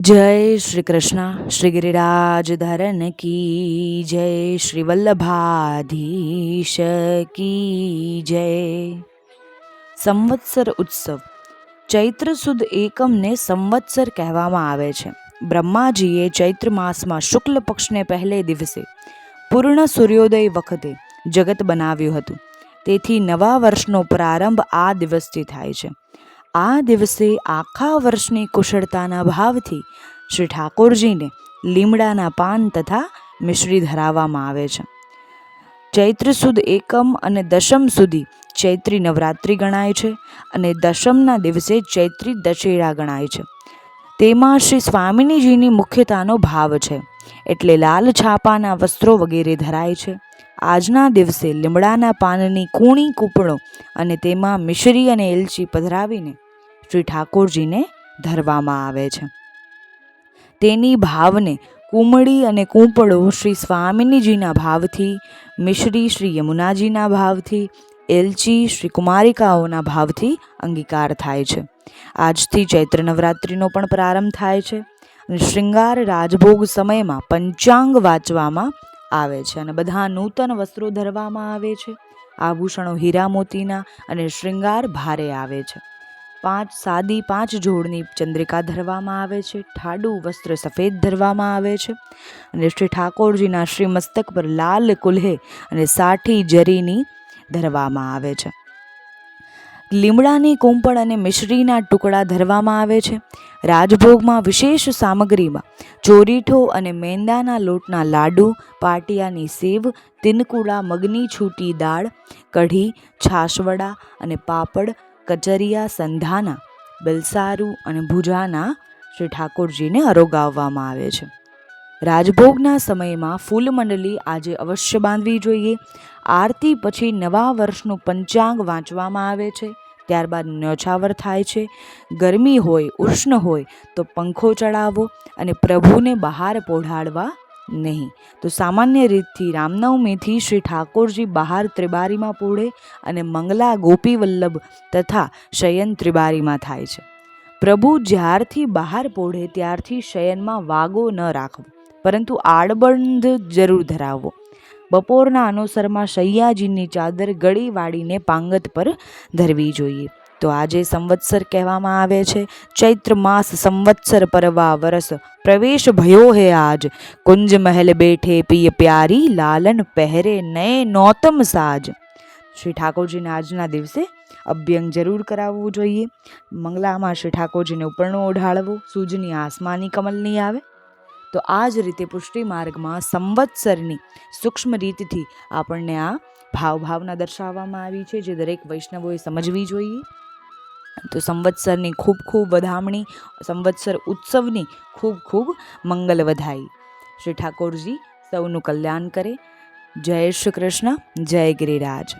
જય શ્રી કૃષ્ણ. શ્રી ગિરિરાજ ધરણ કી, જય શ્રી વલ્લભાધીશ કી, જય. સંવત્સર ઉત્સવ. ચૈત્ર સુદ એકમને સંવત્સર કહેવામાં આવે છે. બ્રહ્માજીએ ચૈત્ર માસમાં શુક્લ પક્ષને પહેલે દિવસે પૂર્ણ સૂર્યોદય વખતે જગત બનાવ્યું હતું. તેથી નવા વર્ષનો પ્રારંભ આ દિવસથી થાય છે. આ દિવસે આખા વર્ષની કુશળતાના ભાવથી શ્રી ઠાકોરજીને લીમડાના પાન તથા મિશ્રી ધરાવવામાં આવે છે. ચૈત્ર સુદ એકમ અને દશમ સુધી ચૈત્રી નવરાત્રિ ગણાય છે અને દશમના દિવસે ચૈત્રી દશેરા ગણાય છે. તેમાં શ્રી સ્વામિનીજીની મુખ્યતાનો ભાવ છે. એટલે લાલ છાપાના વસ્ત્રો વગેરે ધરાય છે. આજના દિવસે લીમડાના પાનની કૂણી કૂપણો અને તેમાં મિશ્રી અને એલચી પધરાવીને શ્રી ઠાકોરજીને ધરવામાં આવે છે. તેની ભાવને કુમળી અને કૂંપળો શ્રી સ્વામિનીજીના ભાવથી, મિશ્રી શ્રી યમુનાજીના ભાવથી, એલચી શ્રી કુમારિકાઓના ભાવથી અંગીકાર થાય છે. આજથી ચૈત્ર નવરાત્રિનો પણ પ્રારંભ થાય છે. અને શૃંગાર રાજભોગ સમયમાં પંચાંગ વાંચવામાં આવે છે અને બધા નૂતન વસ્ત્રો ધરવામાં આવે છે. આભૂષણો હીરા મોતીના અને શૃંગાર ભારે આવે છે. પાંચ સાદી, પાંચ જોડની ચંદ્રિકા ધરવામાં આવે છે. ઠાડું વસ્ત્ર સફેદ ધરવામાં આવે છે. અને શ્રી ઠાકોરજીના શ્રી મસ્તક પર લાલ કુલ્હે અને સાઠી જરીની ધરવામાં આવે છે. લીમડાની કુંપળ અને મિશ્રીના ટુકડા ધરવામાં આવે છે. રાજભોગમાં વિશેષ સામગ્રીમાં ચોરીઠો અને મેંદાના લોટના લાડુ, પાટિયાની સેવ, તિનકુડા, મગની છૂટી દાળ, કઢી, છાશવડા અને પાપડ, કચરિયા, સંધાના, બલસારું અને ભુજાના શ્રી ઠાકોરજીને અરોગાવવામાં આવે છે. રાજભોગના સમયમાં ફૂલમંડલી આજે અવશ્ય બાંધવી જોઈએ. આરતી પછી નવા વર્ષનું પંચાંગ વાંચવામાં આવે છે, ત્યારબાદ ન્યોછાવર થાય છે. ગરમી હોય, ઉષ્ણ હોય, તો પંખો ચડાવવો અને પ્રભુને બહાર પોઢાડવા નહીં. તો સામાન્ય રીતથી રામનવમીથી શ્રી ઠાકોરજી બહાર ત્રિબારીમાં પોળે અને મંગલા ગોપી વલ્લભ તથા શયન ત્રિબારીમાં થાય છે. પ્રભુ જ્યારથી બહાર પોઢે ત્યારથી શયનમાં વાગો ન રાખવો, પરંતુ આડબંધ જરૂર ધરાવવો બપોરના અનુસરમાં શૈયાજીની ચાદર ગળી વાળીને પાંગત પર ધરવી જોઈએ. તો આજે સંવત્સર કહેવામાં આવે છે. ચૈત્ર માસ સંવત્સર પરવા વરસ પ્રવેશ ભયો હે આજ. કુંજ મહેલ બેઠે પિય પ્યારી લાલન પહેરે નય નૌતમ સાજ. શ્રી ઠાકોરજીને આજના દિવસે અભ્યંગ જરૂર કરાવવું જોઈએ. મંગલામાં શ્રી ઠાકોરજીને ઉપરણો ઓઢાળવો. સૂજની આસમાની કમલની આવે. તો આ જ રીતે પુષ્ટિ માર્ગમાં સંવત્સરની સૂક્ષ્મ રીતથી આપણને આ ભાવભાવના દર્શાવવામાં આવી છે, જે દરેક વૈષ્ણવોએ સમજવી જોઈએ. તો સંવત્સરની ખૂબ ખૂબ વધામણી, સંવત્સર ઉત્સવની ખૂબ ખૂબ મંગલ વધાઈ. શ્રી ઠાકોરજી સૌનું કલ્યાણ કરે. જય શ્રી કૃષ્ણ, જય ગિરિરાજ.